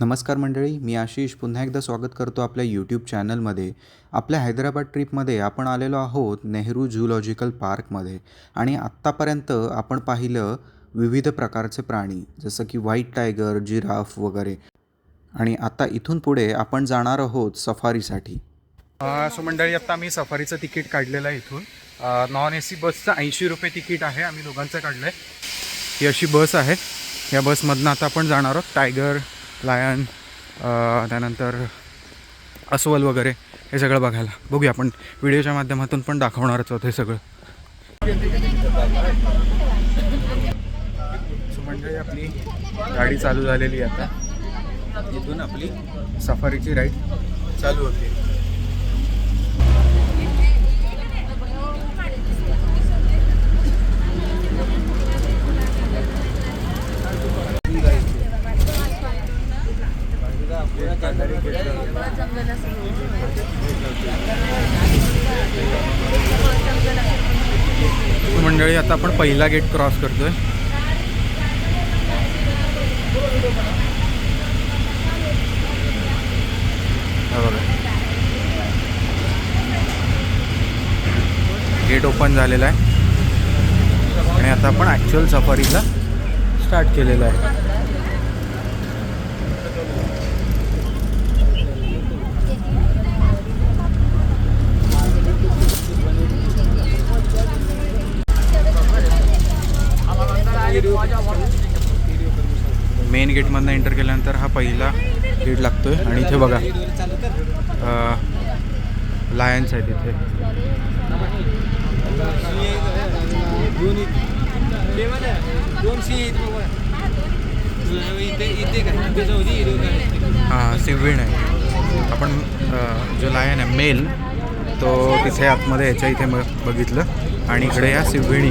नमस्कार मंडळी मी आशिष पुन्हा एकदा स्वागत करतो आपल्या यूट्यूब चॅनलमध्ये आपल्या हैदराबाद ट्रिपमध्ये आपण आलेलो आहोत नेहरू झूलॉजिकल पार्कमध्ये आणि आत्तापर्यंत आपण पाहिलं विविध प्रकारचे प्राणी जसं की व्हाईट टायगर जिराफ वगैरे. आणि आता इथून पुढे आपण जाणार आहोत सफारीसाठी. सो मंडळी आत्ता आम्ही सफारीचं तिकीट काढलेलं आहे इथून. नॉन ए सी बसचं ऐंशी रुपये तिकीट आहे आम्ही दोघांचं काढलं आहे ही अशी बस आहे. या बसमधनं आता आपण जाणार आहोत टायगर लायन त्यानंतर अस्वल वगैरे हे सगळं बघायला. बघूया आपण. व्हिडिओच्या माध्यमातून पण दाखवणारच आहोत हे सगळं. म्हणजे आपली गाडी चालू झालेली आता. इथून आपली सफारीची राईड चालू होते मंडळी आता आपण पहिला गेट क्रॉस करतोय. आहे गेट ओपन झालेला आहे. आणि आता आपण ॲक्च्युअल सफारीला स्टार्ट केलेलं आहे. मेन गेटमधनं एंटर केल्यानंतर हा पहिला गेट लागतोय. आणि इथे बघा लायन्स आहेत इथे. हां सिव्हिण आहे. आपण जो लायन आहे मेल तो तिथे आतमध्ये याच्या इथे बघितलं. आणि इकडे या सिव्हिणी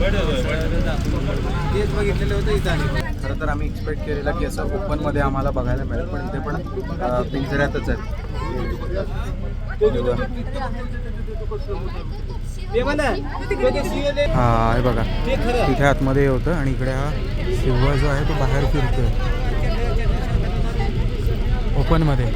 तेच बघितलेलं होतं इथं आले खरं तर आम्ही एक्सपेक्ट केलेलं की असं ओपनमध्ये आम्हाला बघायला मिळेल पण इथे पण पिंजऱ्यातच ते ते शिवले हा हे बघा. ते तिथे आतमध्ये होतं आणि इकडे हा शिववा जो आहे तो बाहेर फिरतोय. ओपनमध्ये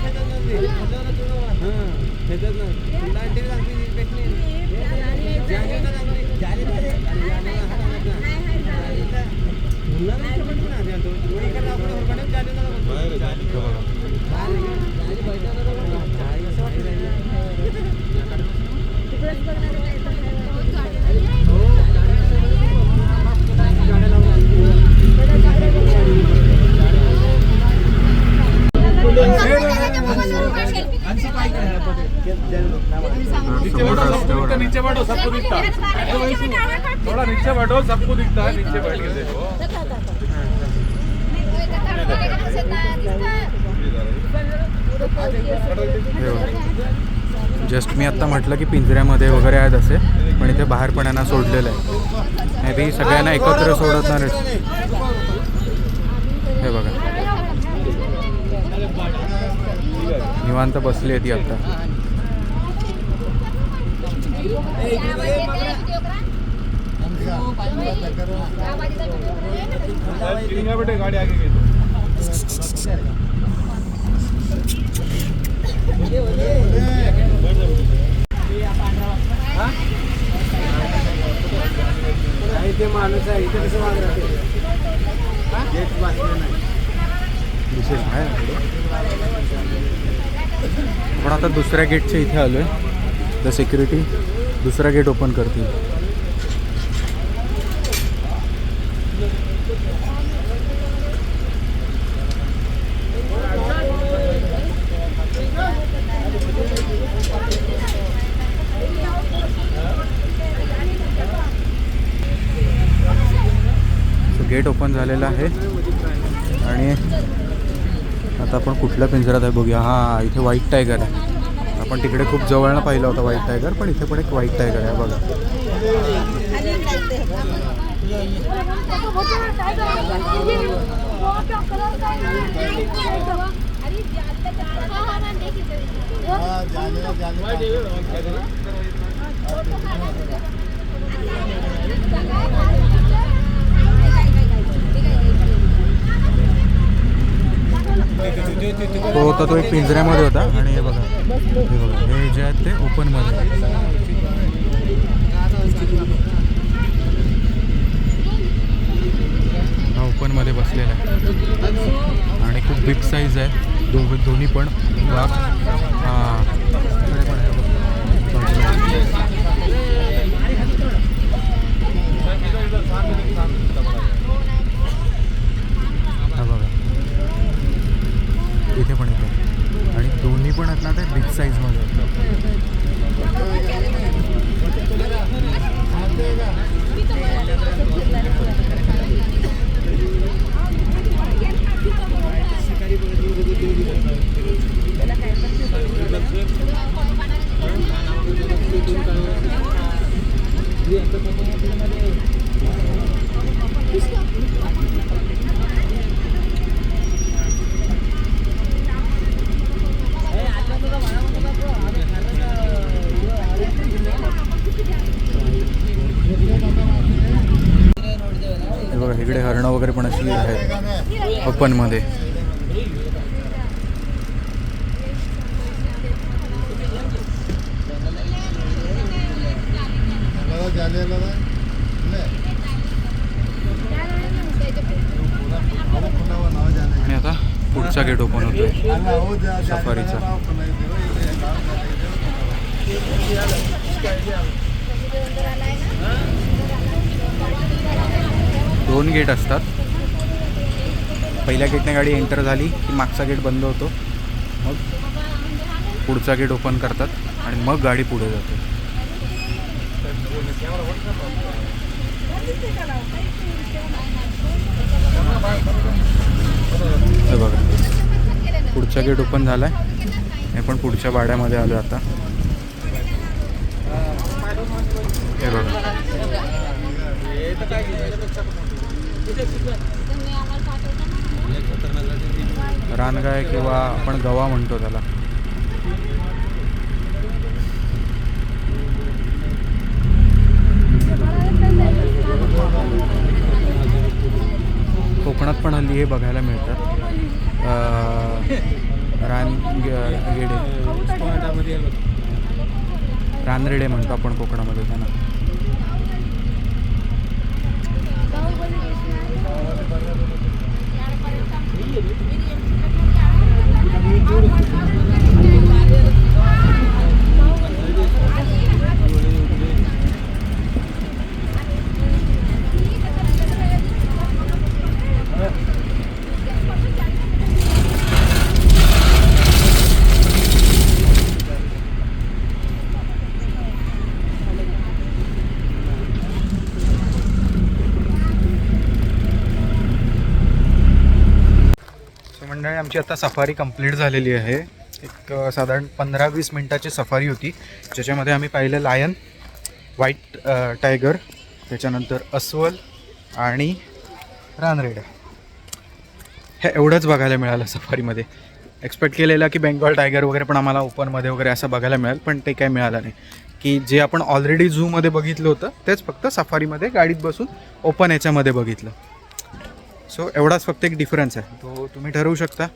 समोर जस्ट मी आत्ता म्हटलं की पिंजऱ्यामध्ये वगैरे आहेत असे पण इथे बाहेर पण यांना सोडलेलं आहे नाही बी सगळ्यांना एकत्र सोडत नाही हे बघा निवांत बसली आहे ती आत्ता गाड़ी आगे माणूस आहे इथे कसं माग राहते वाचलं नाही. पुढे? आपण आता दुसऱ्या गेटच्या इथे आलो आहे तर सिक्युरिटी दुसरा गेट ओपन करतील गेट ओपन झालेलं आहे. आणि आता आपण कुठल्या पिंजऱ्यात आहे बघूया. हां इथे व्हाईट टायगर आहे. आपण तिकडे खूप जवळनं पाहिलं होतं व्हाईट टायगर पण इथे पण एक व्हाईट टायगर आहे बघा. तो होता तो एक पिंजऱ्यामध्ये होता आणि हे बघा हे बघा हे जे आहेत ते ओपनमध्ये. हा ओपनमध्ये बसलेला आहे. आणि खूप बिग साईज आहे. दो दोन्ही पण वाघ हां इकडे पण आहे बघ. बाजूला. हा बघा इथे पण येतं आणि दोन्ही पण आहेत ना ते बिग साईजमध्ये आहेत हे बघा इकडे हरणं वगैरे पण अशी आहेत ओपनमध्ये. आणि आता पुढचा गेट ओपन होतोय. सफारीचा दोन गेट असतात. पहिल्या गेटने गाडी एंटर झाली की मागचा गेट बंद होतो. मग पुढचा गेट ओपन करतात आणि मग गाडी पुढे जाते. बघा. पुढचा गेट ओपन झाला आहे हे पण पुढच्या भाड्यामध्ये आलो आता. हे बघा. रानगाय किंवा आपण गवा म्हणतो त्याला. कोकणात पण हल्ली हे बघायला मिळतात रान गे- गेडे. रानरेडे म्हणतो आपण कोकणामध्ये त्यांना. सो मंडळी आमची आता सफारी कंप्लीट झालेली आहे. एक साधारण पंधरा वीस मिनटाची सफारी होती. ज्याच्यामध्ये आम्ही पाहिलं लायन व्हाईट टायगर त्याच्यानंतर अस्वल आणि रानरेडा. हे एवढंच बघायला मिळालं सफारीमध्ये. एक्सपेक्ट केलेलं की बेंगॉल टायगर वगैरे पण आम्हाला ओपनमध्ये वगैरे असं बघायला मिळेल पण ते काही मिळालं नाही. की जे आपण ऑलरेडी झूमध्ये बघितलं होतं तेच फक्त सफारीमध्ये गाडीत बसून ओपन याच्यामध्ये बघितलं. सो एवढाच फक्त एक डिफरन्स आहे. तो तुम्ही ठरवू शकता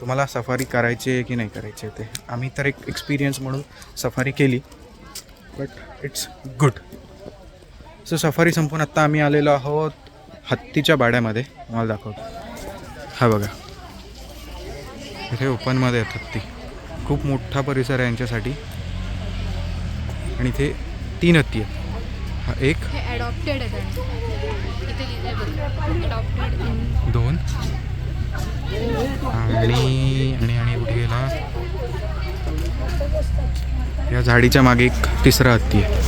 तुम्हाला सफारी करायची आहे की नाही करायची आहे ते. आम्ही तर एक एक्सपिरियन्स म्हणून सफारी केली but it's good so safari संपून आत्ता आम्ही आलेलो आहोत हत्तीच्या बाड्यामध्ये. मला दाखवतो. हा बघा. इथे ओपनमध्ये आहेत हत्ती. खूप मोठा परिसर आहे यांच्यासाठी. आणि इथे तीन हत्ती आहेत. हा एक. हे आहे इथे लिहिलंय इन दोन. आणि आणि आणि कुठे गेला? या झाडीच्या मागे एक तिसरा हत्ती आहे.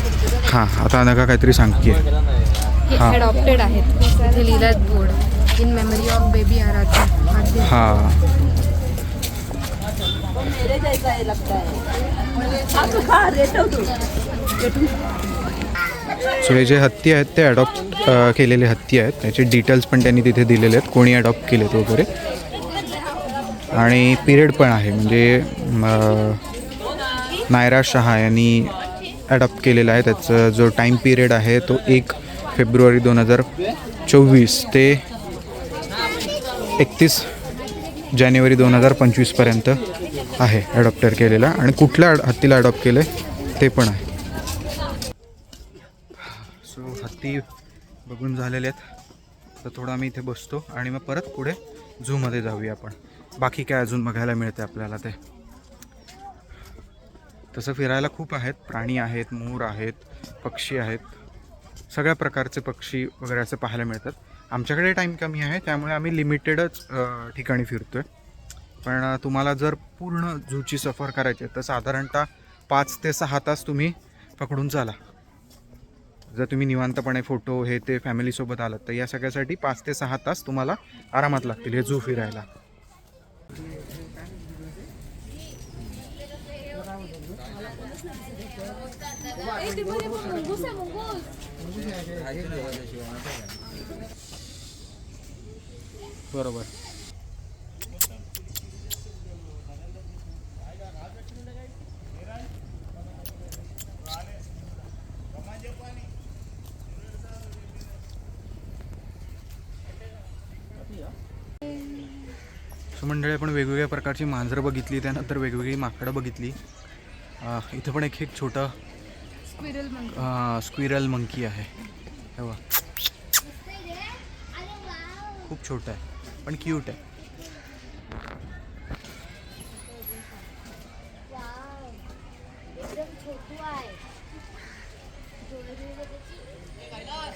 हां आता नका काहीतरी सांगते हे हा. अडॉप्टेड आहेत. इथे लिहिलं board. In memory of baby Aaradhya हां. मेरे जैसा लगता सो हे जे हत्ती आहेत ते अडॉप्ट केलेले हत्ती आहेत. त्याचे डिटेल्स पण त्यांनी तिथे दिलेले आहेत. कोणी अडॉप्ट केलेत वगैरे. आणि पिरियड पण आहे. म्हणजे नायरा शहा यांनी ॲडॉप्ट केलेला आहे. त्याचा जो टाईम पिरियड आहे तो एक फेब्रुवारी दोन हजार चोवीस ते एकतीस जानेवारी दोन हजार पंचवीसपर्यंत आहे ॲडॉप्टर केलेला. आणि कुठल्या हत्तीला अडॉप्ट केलं आहे ते पण आहे. वरती बघून झालेले आहेत. तर थोडं आम्ही इथे बसतो आणि मग परत पुढे झूमध्ये जाऊया आपण. बाकी काय अजून बघायला मिळते आपल्याला ते. तसं फिरायला खूप आहेत. प्राणी आहेत मोर आहेत पक्षी आहेत. सगळ्या प्रकारचे पक्षी वगैरे असं पाहायला मिळतात. आमच्याकडे टाईम कमी आहे त्यामुळे आम्ही लिमिटेडच ठिकाणी फिरतो आहे पण तुम्हाला जर पूर्ण झूची सफर करायची आहे तर साधारणतः पाच ते सहा तास तुम्ही पकडून चाला. जर तुम्ही निवांतपणे फोटो हे ते फॅमिलीसोबत आलात तर या सगळ्यासाठी पाच ते सहा तास तुम्हाला आरामात लागतील हे झू फिरायला. बरोबर. सो मंडळी आपण वेगवेगळ्या प्रकारची मांजरं बघितली त्यानंतर वेगवेगळी माकडं बघितली. इथं पण एक एक छोटं स्क्विरल मंकी. आहे. हे बघा. खूप छोटं आहे पण क्यूट आहे.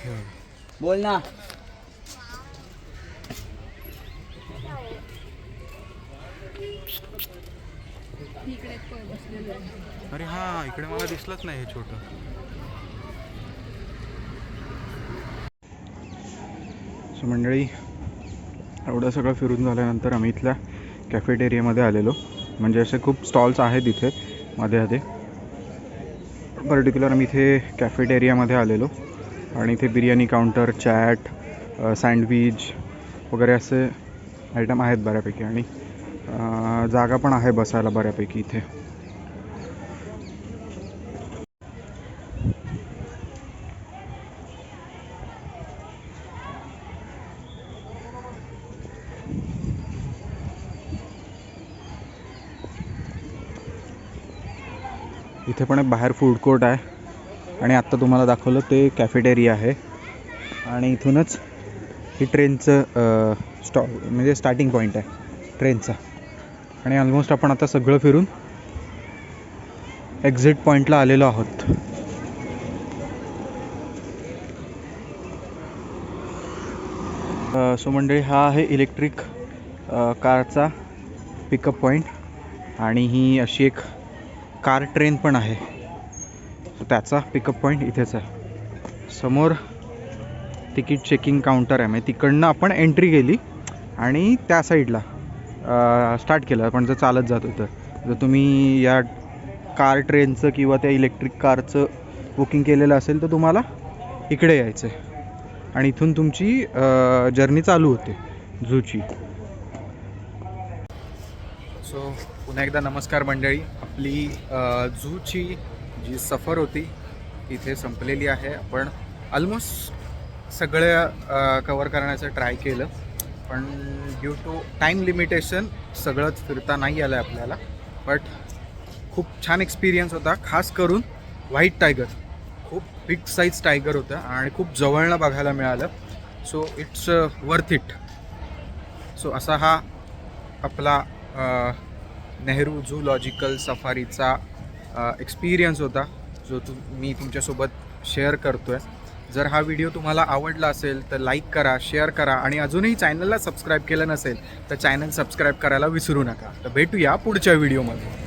हे अरे हा इकडे मला दिसलंच नाही हे छोटं. सो मंडळी एवढं सगळं फिरून झाल्यानंतर आम्ही इथल्या कॅफेटेरियामध्ये आलेलो. म्हणजे असे खूप स्टॉल्स आहेत इथे मध्ये मध्ये. पर्टिक्युलर आम्ही इथे कॅफेटेरियामध्ये आलेलो. आणि इथे बिर्याणी काउंटर चॅट सँडविच वगैरे असे आयटम आहेत बऱ्यापैकी. आणि जागा पण आहे बसायला बऱ्यापैकी इथे. इथे पण एक बाहेर फूड कोर्ट आहे. आणि आत्ता तुम्हाला दाखवलं ते कॅफेटेरिया आहे. आणि इथूनच ही ट्रेनचं स्टॉ म्हणजे स्टार्टिंग पॉईंट आहे. ट्रेनचा आणि ऑलमोस्ट आपण आता सगळं फिरून एक्झिट पॉईंटला आलेलो आहोत. सो मंडळी हा आहे इलेक्ट्रिक कारचा पिकअप पॉईंट आणि ही अशी एक कार ट्रेन पण आहे. सो त्याचा पिकअप पॉईंट इथेच आहे. समोर तिकीट चेकिंग काउंटर आहे. म्हणजे तिकडनं आपण एंट्री केली आणि त्या साईडला स्टार्ट केलं आपण जर चालत जात होतं जर तुम्ही या कार ट्रेनचं किंवा त्या इलेक्ट्रिक कारचं बुकिंग केलेलं असेल तर तुम्हाला इकडे यायचं आहे आणि इथून तुमची जर्नी चालू होते झूची. सो पुन्हा एकदा नमस्कार मंडळी. आपली झूची जी सफर होती इथे संपलेली आहे. आपण ऑलमोस्ट सगळ्या कवर करण्याचं ट्राय केलं. पण ड्यू टू टाईम लिमिटेशन सगळंच फिरता नाही आलं आहे आपल्याला. बट खूप छान एक्सपिरियन्स होता. खास करून व्हाईट टायगर खूप बिग साईज टायगर होतं आणि खूप जवळनं बघायला मिळालं. So it's worth it so असा हा आपला नेहरू झूलॉजिकल सफारीचा एक्सपिरियन्स होता जो तु मी तुमच्यासोबत शेअर करतो आहे जर हा व्हिडिओ तुम्हाला आवडला असेल तर लाईक करा शेअर करा आणि अजूनही चॅनलला सबस्क्राईब केलं नसेल तर चॅनल सबस्क्राईब करायला विसरू नका. तर भेटूया पुढच्या व्हिडिओमध्ये.